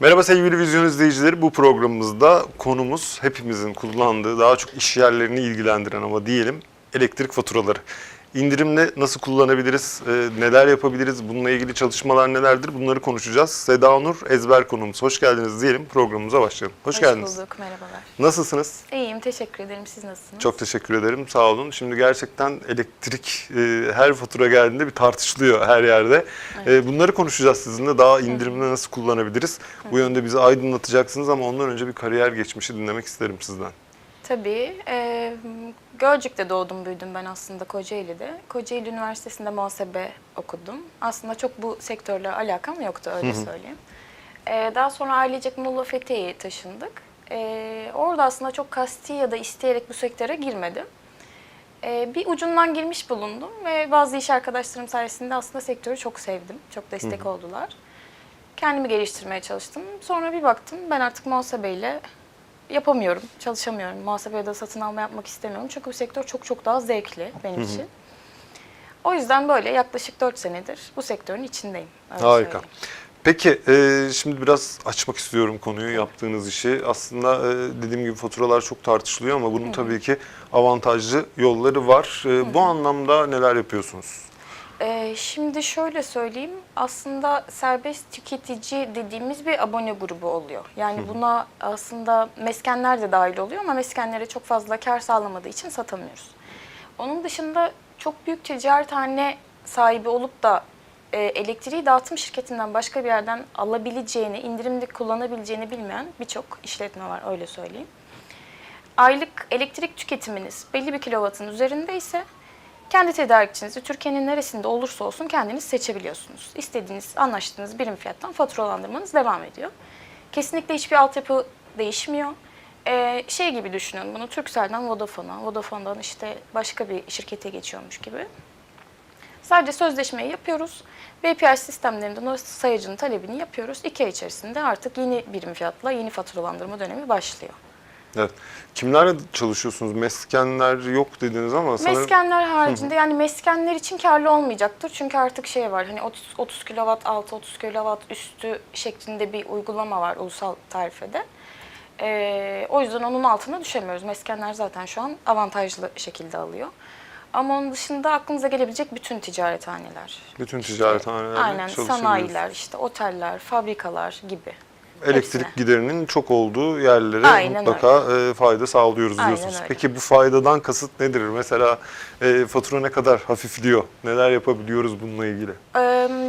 Merhaba sevgili vizyon izleyicileri. Bu programımızda konumuz hepimizin kullandığı, daha çok iş yerlerini ilgilendiren ama diyelim elektrik faturaları. İndirimle nasıl kullanabiliriz, e, neler yapabiliriz, bununla ilgili çalışmalar nelerdir bunları konuşacağız. Seda Nur ezber konuğumuz. Hoş geldiniz diyelim programımıza başlayalım. Hoş, geldiniz. bulduk, merhabalar. Nasılsınız? İyiyim, teşekkür ederim. Siz nasılsınız? Çok teşekkür ederim. Sağ olun. Şimdi gerçekten elektrik e, her fatura geldiğinde bir tartışılıyor her yerde. E, bunları konuşacağız sizinle. Daha indirimli nasıl kullanabiliriz? Bu yönde bizi aydınlatacaksınız ama ondan önce bir kariyer geçmişi dinlemek isterim sizden. Tabii. E, Gölcük'te doğdum, büyüdüm ben aslında Kocaeli'de. Kocaeli Üniversitesi'nde muhasebe okudum. Aslında çok bu sektörle alakam yoktu, öyle söyleyeyim. E, daha sonra ailecek Muğla Fethiye'ye taşındık. E, orada aslında çok kasti ya da isteyerek bu sektöre girmedim. E, bir ucundan girmiş bulundum ve bazı iş arkadaşlarım sayesinde aslında sektörü çok sevdim. Çok destek oldular. Kendimi geliştirmeye çalıştım. Sonra bir baktım ben artık muhasebeyle yapamıyorum, çalışamıyorum. Muhasebede satın alma yapmak istemiyorum. Çünkü bu sektör çok çok daha zevkli benim için. O yüzden böyle yaklaşık 4 senedir bu sektörün içindeyim. öyle Harika. söyleyeyim. Peki e, şimdi biraz açmak istiyorum konuyu, yaptığınız işi. Aslında e, dediğim gibi faturalar çok tartışılıyor ama bunun tabii ki avantajlı yolları var. E, bu anlamda neler yapıyorsunuz? Ee, şimdi şöyle söyleyeyim. Aslında serbest tüketici dediğimiz bir abone grubu oluyor. Yani buna aslında meskenler de dahil oluyor ama meskenlere çok fazla kar sağlamadığı için satamıyoruz. Onun dışında çok büyük ticarethane sahibi olup da e, elektriği dağıtım şirketinden başka bir yerden alabileceğini, indirimli kullanabileceğini bilmeyen birçok işletme var öyle söyleyeyim. Aylık elektrik tüketiminiz belli bir kilovatın üzerinde ise kendi tedarikçinizi Türkiye'nin neresinde olursa olsun kendiniz seçebiliyorsunuz. İstediğiniz, anlaştığınız birim fiyattan faturalandırmanız devam ediyor. Kesinlikle hiçbir altyapı değişmiyor. Ee, şey gibi düşünün bunu Turkcell'den Vodafone'a, Vodafone'dan işte başka bir şirkete geçiyormuş gibi. Sadece sözleşmeyi yapıyoruz. BPI sistemlerinden o sayacının talebini yapıyoruz. İki ay içerisinde artık yeni birim fiyatla yeni faturalandırma dönemi başlıyor. Evet. Kimlerle çalışıyorsunuz? Meskenler yok dediniz ama sanırım... Meskenler haricinde yani meskenler için karlı olmayacaktır. Çünkü artık şey var hani 30, 30 kW altı 30 kW üstü şeklinde bir uygulama var ulusal tarifede. Ee, o yüzden onun altına düşemiyoruz. Meskenler zaten şu an avantajlı şekilde alıyor. Ama onun dışında aklınıza gelebilecek bütün ticarethaneler. Bütün ticarethanelerde Aynen sanayiler, işte oteller, fabrikalar gibi. Elektrik hepsine. giderinin çok olduğu yerlere Aynen mutlaka e, fayda sağlıyoruz Aynen diyorsunuz. öyle. Peki bu faydadan kasıt nedir? Mesela e, fatura ne kadar hafifliyor? Neler yapabiliyoruz bununla ilgili? Ee,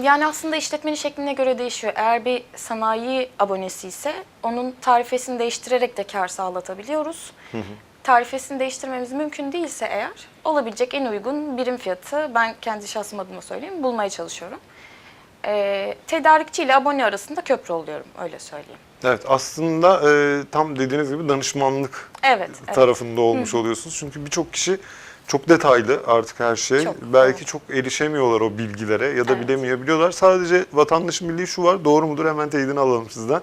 Yani aslında işletmenin şekline göre değişiyor. Eğer bir sanayi abonesi ise onun tarifesini değiştirerek de kar sağlatabiliyoruz. Tarifesini değiştirmemiz mümkün değilse eğer olabilecek en uygun birim fiyatı ben kendi şahsım adıma söyleyeyim bulmaya çalışıyorum. Ee, tedarikçi ile abone arasında köprü oluyorum öyle söyleyeyim. Evet aslında e, tam dediğiniz gibi danışmanlık Evet. evet. tarafında olmuş oluyorsunuz. Çünkü birçok kişi çok detaylı artık her şey. Çok, Belki evet. çok erişemiyorlar o bilgilere ya da Evet. bilemeyebiliyorlar. Sadece vatandaşın bildiği şu var. Doğru mudur? Hemen teyidini alalım sizden.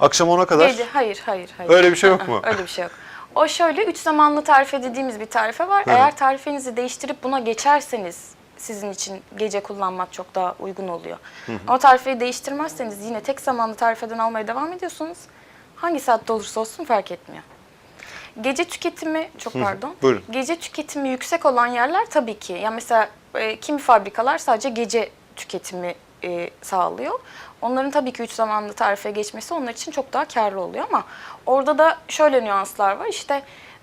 Akşam 10'a kadar Gece- hayır, hayır, hayır. Öyle bir şey yok mu? Öyle bir şey yok. O şöyle üç zamanlı tarife dediğimiz bir tarife var. Eğer tarifenizi değiştirip buna geçerseniz sizin için gece kullanmak çok daha uygun oluyor. Ama tarifeyi değiştirmezseniz yine tek zamanlı tarifeden almaya devam ediyorsunuz. Hangi saatte olursa olsun fark etmiyor. Gece tüketimi, çok pardon. buyurun. Gece tüketimi yüksek olan yerler tabii ki. Yani mesela e, kimi fabrikalar sadece gece tüketimi e, sağlıyor. Onların tabii ki üç zamanlı tarife geçmesi onlar için çok daha karlı oluyor ama orada da şöyle nüanslar var. İşte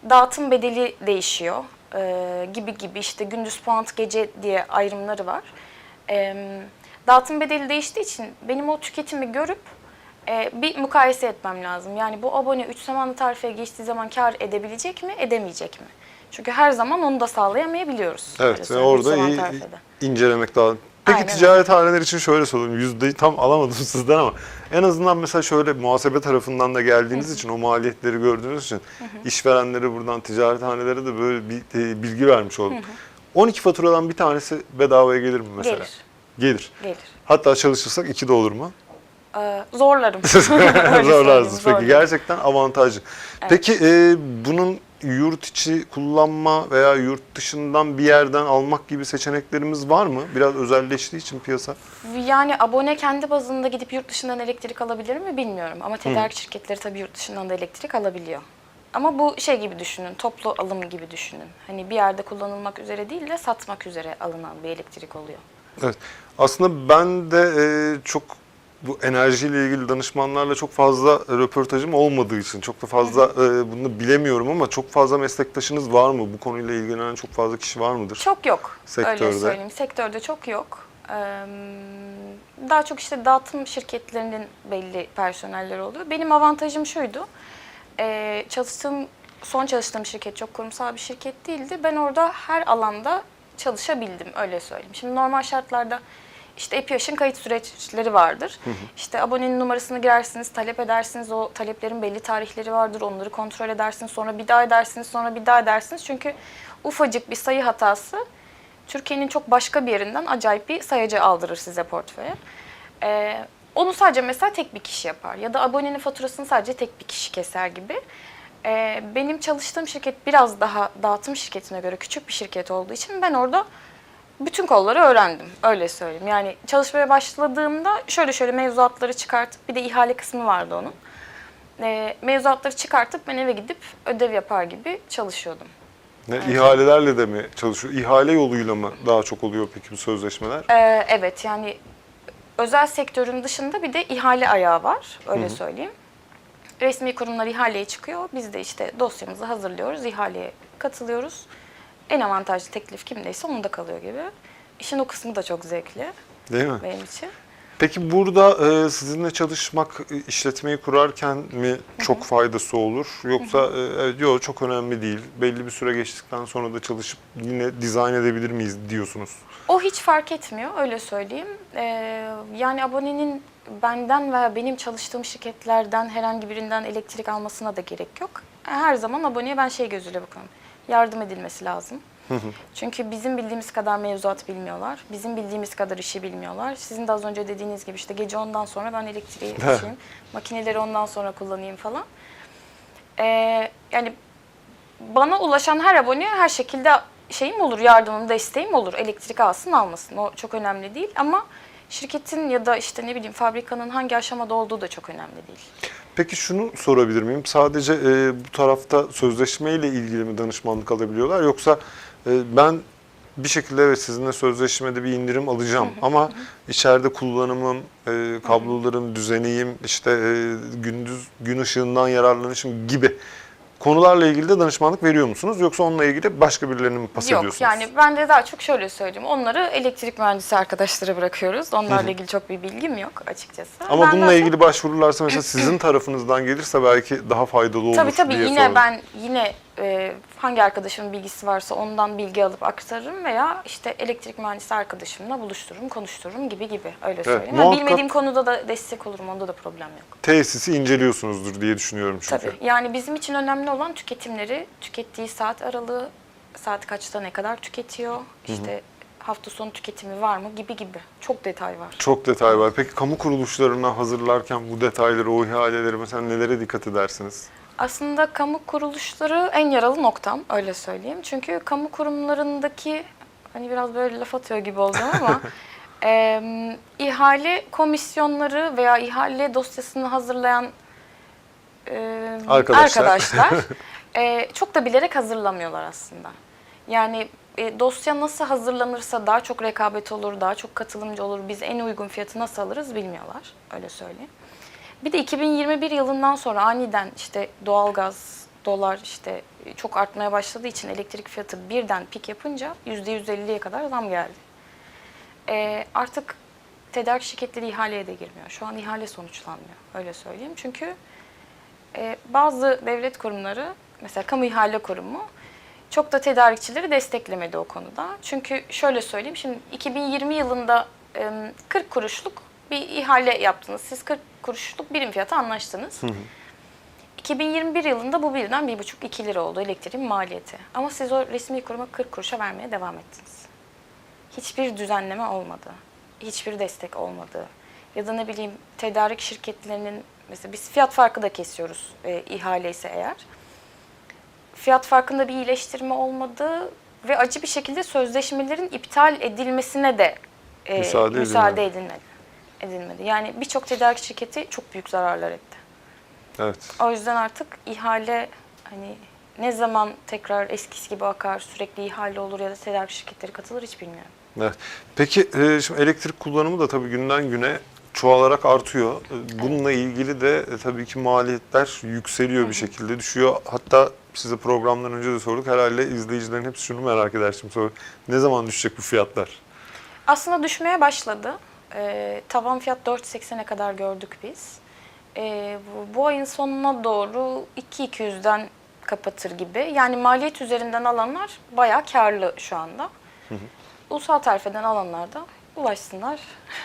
dağıtım bedeli değişiyor e, gibi gibi işte gündüz puant gece diye ayrımları var. E, dağıtım bedeli değiştiği için benim o tüketimi görüp e, bir mukayese etmem lazım. Yani bu abone 3 zamanlı tarifeye geçtiği zaman kar edebilecek mi, edemeyecek mi? Çünkü her zaman onu da sağlayamayabiliyoruz. Evet, üç orada iyi tarifede. incelemek lazım. Peki Aynen ticarethaneler için şöyle sorayım. Yüzdeyi tam alamadım sizden ama en azından mesela şöyle muhasebe tarafından da geldiğiniz için o maliyetleri gördüğünüz için işverenlere buradan ticarethanelere de böyle bir e, bilgi vermiş olduk. 12 faturadan bir tanesi bedavaya gelir mi mesela? Gelir. Gelir. Gelir. Hatta çalışırsak iki de olur mu? Ee, zorlarım. Öyle söyleyeyim, Zorlarsınız. Peki zorlarım. gerçekten avantajlı. Peki e, bunun yurt içi kullanma veya yurt dışından bir yerden almak gibi seçeneklerimiz var mı? Biraz özelleştiği için piyasa. Yani abone kendi bazında gidip yurt dışından elektrik alabilir mi bilmiyorum. Ama tedarik şirketleri tabii yurt dışından da elektrik alabiliyor. Ama bu şey gibi düşünün, toplu alım gibi düşünün. Hani bir yerde kullanılmak üzere değil de satmak üzere alınan bir elektrik oluyor. Evet. Aslında ben de e, çok bu enerjiyle ilgili danışmanlarla çok fazla röportajım olmadığı için çok da fazla e, bunu bilemiyorum ama çok fazla meslektaşınız var mı? Bu konuyla ilgilenen çok fazla kişi var mıdır? Çok yok. Sektörde. Öyle söyleyeyim. Sektörde çok yok. Ee, daha çok işte dağıtım şirketlerinin belli personelleri oluyor. Benim avantajım şuydu. Ee, çalıştığım, son çalıştığım şirket çok kurumsal bir şirket değildi. Ben orada her alanda çalışabildim öyle söyleyeyim. Şimdi normal şartlarda işte EPİAŞ'ın kayıt süreçleri vardır. İşte abonenin numarasını girersiniz, talep edersiniz. O taleplerin belli tarihleri vardır. Onları kontrol edersiniz. Sonra bir daha edersiniz. Sonra bir daha edersiniz. Çünkü ufacık bir sayı hatası Türkiye'nin çok başka bir yerinden acayip bir sayacı aldırır size portföye. Ee, onu sadece mesela tek bir kişi yapar. Ya da abonenin faturasını sadece tek bir kişi keser gibi. Ee, benim çalıştığım şirket biraz daha dağıtım şirketine göre küçük bir şirket olduğu için ben orada bütün kolları öğrendim. Öyle söyleyeyim. Yani çalışmaya başladığımda şöyle şöyle mevzuatları çıkartıp bir de ihale kısmı vardı onun. Ee, mevzuatları çıkartıp ben eve gidip ödev yapar gibi çalışıyordum. Ne, ihalelerle de mi çalışıyor? İhale yoluyla mı daha çok oluyor peki bu sözleşmeler? Ee, evet yani özel sektörün dışında bir de ihale ayağı var. Öyle söyleyeyim. Resmi kurumlar ihaleye çıkıyor. Biz de işte dosyamızı hazırlıyoruz. ihaleye katılıyoruz. En avantajlı teklif kimdeyse onda kalıyor gibi. İşin o kısmı da çok zevkli Değil mi? benim için. Peki burada e, sizinle çalışmak e, işletmeyi kurarken mi çok faydası olur? Yoksa e, yok çok önemli değil. Belli bir süre geçtikten sonra da çalışıp yine dizayn edebilir miyiz diyorsunuz? O hiç fark etmiyor öyle söyleyeyim. Ee, yani abonenin benden veya benim çalıştığım şirketlerden herhangi birinden elektrik almasına da gerek yok. Her zaman aboneye ben şey gözüyle bakıyorum. Yardım edilmesi lazım. Çünkü bizim bildiğimiz kadar mevzuat bilmiyorlar. Bizim bildiğimiz kadar işi bilmiyorlar. Sizin de az önce dediğiniz gibi işte gece ondan sonra ben elektriği açayım. makineleri ondan sonra kullanayım falan. Ee, yani bana ulaşan her abone her şekilde şeyim olur, yardımım, desteğim olur. Elektrik alsın almasın o çok önemli değil ama şirketin ya da işte ne bileyim fabrikanın hangi aşamada olduğu da çok önemli değil. Peki şunu sorabilir miyim? Sadece e, bu tarafta sözleşmeyle ilgili mi danışmanlık alabiliyorlar? Yoksa e, ben bir şekilde evet sizinle sözleşmede bir indirim alacağım ama içeride kullanımım, e, kabloların düzeniyim, işte e, gündüz gün ışığından yararlanışım gibi konularla ilgili de danışmanlık veriyor musunuz? Yoksa onunla ilgili başka birilerine mi pas Yok ediyorsunuz? yani ben de daha çok şöyle söyleyeyim. Onları elektrik mühendisi arkadaşlara bırakıyoruz. Onlarla ilgili çok bir bilgim yok açıkçası. Ama Ben bununla çok- ilgili başvurularsa mesela sizin tarafınızdan gelirse belki daha faydalı olur Tabii tabii diye yine sordum. ben yine e, hangi arkadaşımın bilgisi varsa ondan bilgi alıp aktarırım veya işte elektrik mühendisi arkadaşımla buluştururum, konuştururum gibi gibi öyle söyleyeyim. Yani muhakkak- bilmediğim konuda da destek olurum, onda da problem yok. Tesisi inceliyorsunuzdur diye düşünüyorum çünkü. Tabii. Yani bizim için önemli olan tüketimleri, tükettiği saat aralığı, saat kaçta ne kadar tüketiyor, işte hafta sonu tüketimi var mı gibi gibi. Çok detay var. Çok detay var. Peki kamu kuruluşlarına hazırlarken bu detayları, o ihaleleri mesela nelere dikkat edersiniz? Aslında kamu kuruluşları en yaralı noktam öyle söyleyeyim. Çünkü kamu kurumlarındaki hani biraz böyle laf atıyor gibi olacağım ama em, ihale komisyonları veya ihale dosyasını hazırlayan em, Arkadaşlar. arkadaşlar e, çok da bilerek hazırlamıyorlar aslında. Yani e, dosya nasıl hazırlanırsa daha çok rekabet olur, daha çok katılımcı olur, biz en uygun fiyatı nasıl alırız bilmiyorlar. Öyle söyleyeyim. Bir de 2021 yılından sonra aniden işte doğalgaz, dolar işte çok artmaya başladığı için elektrik fiyatı birden pik yapınca %150'ye kadar zam geldi. Ee, artık tedarik şirketleri ihaleye de girmiyor. Şu an ihale sonuçlanmıyor. Öyle söyleyeyim. Çünkü e, bazı devlet kurumları, mesela kamu ihale kurumu çok da tedarikçileri desteklemedi o konuda. Çünkü şöyle söyleyeyim, şimdi 2020 yılında e, 40 kuruşluk bir ihale yaptınız. Siz 40 kuruşluk birim fiyata anlaştınız. 2021 yılında bu birden 1,5-2 lira oldu elektriğin maliyeti. Ama siz o resmi kuruma 40 kuruşa vermeye devam ettiniz. Hiçbir düzenleme olmadı. Hiçbir destek olmadı. Ya da ne bileyim tedarik şirketlerinin mesela biz fiyat farkı da kesiyoruz e, ihale ise eğer. fiyat farkında bir iyileştirme olmadı ve acı bir şekilde sözleşmelerin iptal edilmesine de e, Müsaade müsaade, edilmedi. edilmedi. Yani birçok tedarik şirketi çok büyük zararlar etti. Evet. O yüzden artık ihale hani ne zaman tekrar eskisi gibi akar, sürekli ihale olur ya da tedarik şirketleri katılır hiç bilmiyorum. Evet. Peki e, şimdi elektrik kullanımı da tabii günden güne çoğalarak artıyor. E, Bununla ilgili de e, tabii ki maliyetler yükseliyor bir şekilde düşüyor. Hatta size programdan önce de sorduk. Herhalde izleyicilerin hepsi şunu merak eder şimdi soru. Ne zaman düşecek bu fiyatlar? Aslında düşmeye başladı. Ee, tavan fiyat 4.80'e kadar gördük biz. Ee, bu, bu ayın sonuna doğru 2.200'den kapatır gibi. Yani maliyet üzerinden alanlar bayağı karlı şu anda. Ulusal tarifeden alanlar da ulaşsınlar.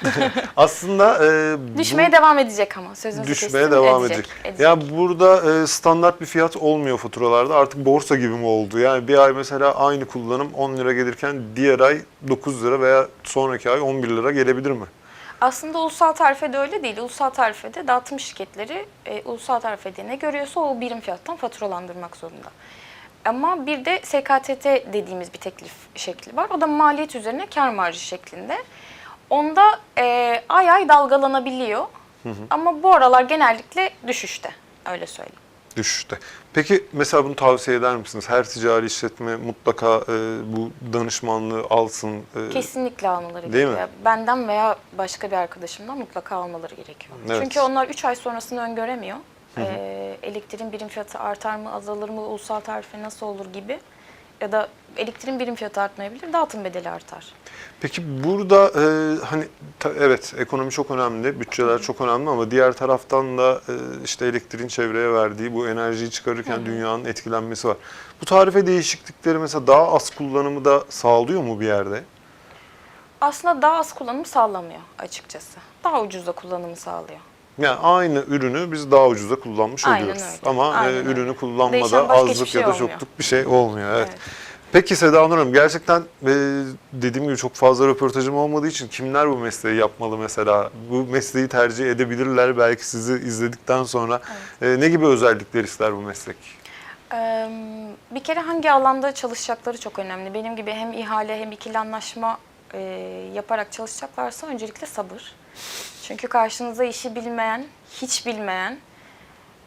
Aslında e, bu- Düşmeye devam edecek ama sözünüzü düşmeye devam edecek. edecek. edecek. Ya burada e, standart bir fiyat olmuyor faturalarda. Artık borsa gibi mi oldu? Yani bir ay mesela aynı kullanım 10 lira gelirken diğer ay 9 lira veya sonraki ay 11 lira gelebilir mi? Aslında ulusal tarifede öyle değil. Ulusal tarifede dağıtım şirketleri e, ulusal tarifede ne görüyorsa o birim fiyattan faturalandırmak zorunda. Ama bir de SKTT dediğimiz bir teklif şekli var. O da maliyet üzerine kar marjı şeklinde. Onda e, ay ay dalgalanabiliyor. Ama bu aralar genellikle düşüşte. Öyle söyleyeyim. Düşüşte. Peki mesela bunu tavsiye eder misiniz? Her ticari işletme mutlaka e, bu danışmanlığı alsın. e, Kesinlikle almaları Değil mi? gerekiyor. Benden veya başka bir arkadaşımdan mutlaka almaları gerekiyor. Evet. Çünkü onlar 3 ay sonrasını öngöremiyor. Ee, elektriğin birim fiyatı artar mı, azalır mı, ulusal tarife nasıl olur gibi. Ya da elektriğin birim fiyatı artmayabilir, dağıtım bedeli artar. Peki burada e, hani ta- evet ekonomi çok önemli, bütçeler çok önemli ama diğer taraftan da e, işte elektriğin çevreye verdiği bu enerjiyi çıkarırken dünyanın etkilenmesi var. Bu tarife değişiklikleri mesela daha az kullanımı da sağlıyor mu bir yerde? Aslında daha az kullanım sağlamıyor açıkçası. Daha ucuza kullanımı sağlıyor. Yani aynı ürünü biz daha ucuza kullanmış Aynen oluyoruz. öyle, Ama e, aynen öyle. ürünü kullanmada Değişen başka hiçbir azlık şey ya da olmuyor. çokluk bir şey olmuyor. Evet. Evet. Peki Seda Hanım gerçekten e, dediğim gibi çok fazla röportajım olmadığı için kimler bu mesleği yapmalı mesela? Bu mesleği tercih edebilirler belki sizi izledikten sonra. E, ne gibi özellikler ister bu meslek? Ee, bir kere hangi alanda çalışacakları çok önemli. Benim gibi hem ihale hem ikili anlaşma e, yaparak çalışacaklarsa öncelikle sabır. Çünkü karşınıza işi bilmeyen, hiç bilmeyen,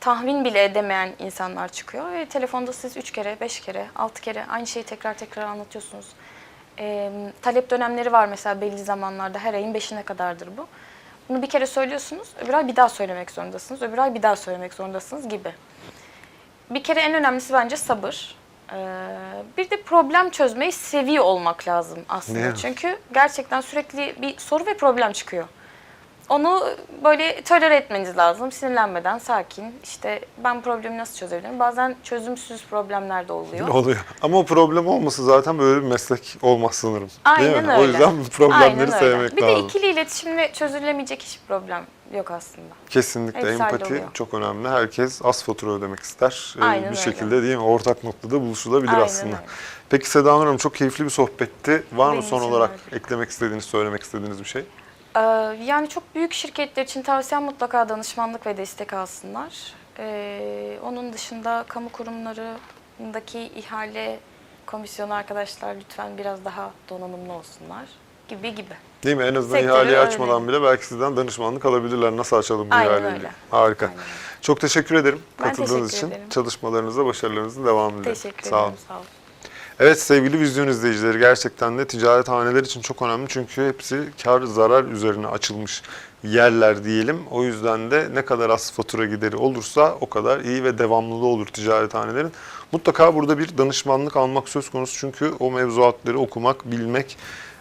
tahmin bile edemeyen insanlar çıkıyor. Ve telefonda siz üç kere, beş kere, altı kere aynı şeyi tekrar tekrar anlatıyorsunuz. Ee, talep dönemleri var mesela belli zamanlarda. Her ayın beşine kadardır bu. Bunu bir kere söylüyorsunuz, öbür ay bir daha söylemek zorundasınız, öbür ay bir daha söylemek zorundasınız gibi. Bir kere en önemlisi bence sabır. Ee, bir de problem çözmeyi seviyor olmak lazım aslında. Ne? Çünkü gerçekten sürekli bir soru ve problem çıkıyor. Onu böyle tolere etmeniz lazım. Sinirlenmeden, sakin. İşte ben problemi nasıl çözebilirim? Bazen çözümsüz problemler de oluyor. Oluyor. Ama o problem olmasa zaten böyle bir meslek olmaz sanırım. Aynen Değil mi? öyle. O yüzden problemleri Aynen öyle. sevmek Bir lazım. de ikili iletişimle çözülemeyecek hiçbir problem yok aslında. Kesinlikle Hepsi empati çok önemli. Herkes az fatura ödemek ister. Ee, Aynen bir öyle. şekilde değil mi? Ortak noktada buluşulabilir Aynen aslında. öyle. Peki Seda Hanım çok keyifli bir sohbetti. Var mı Benim son için olarak öyle. eklemek istediğiniz, söylemek istediğiniz bir şey? Ee, yani çok büyük şirketler için tavsiyem mutlaka danışmanlık ve destek alsınlar. Ee, onun dışında kamu kurumlarındaki ihale komisyonu arkadaşlar lütfen biraz daha donanımlı olsunlar gibi gibi. Değil mi? En azından Sektörü ihaleyi öyle. açmadan bile belki sizden danışmanlık alabilirler. Nasıl açalım bu Aynen ihaleyi? öyle. Harika. Aynen. Çok teşekkür ederim Ben katıldığınız teşekkür için. ederim. Çalışmalarınızda başarılarınızın devamı dilerim. Teşekkür Sağ olun. ederim. Sağ olun. Evet sevgili vizyon izleyicileri gerçekten de ticarethaneler için çok önemli çünkü hepsi kar zarar üzerine açılmış yerler diyelim. O yüzden de ne kadar az fatura gideri olursa o kadar iyi ve devamlılığı olur ticarethanelerin. Mutlaka burada bir danışmanlık almak söz konusu çünkü o mevzuatları okumak, bilmek,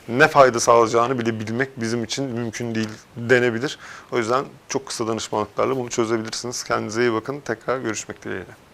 ne fayda sağlayacağını bile bilmek bizim için mümkün değil denebilir. O yüzden çok kısa danışmanlıklarla bunu çözebilirsiniz. Kendinize iyi bakın. Tekrar görüşmek dileğiyle.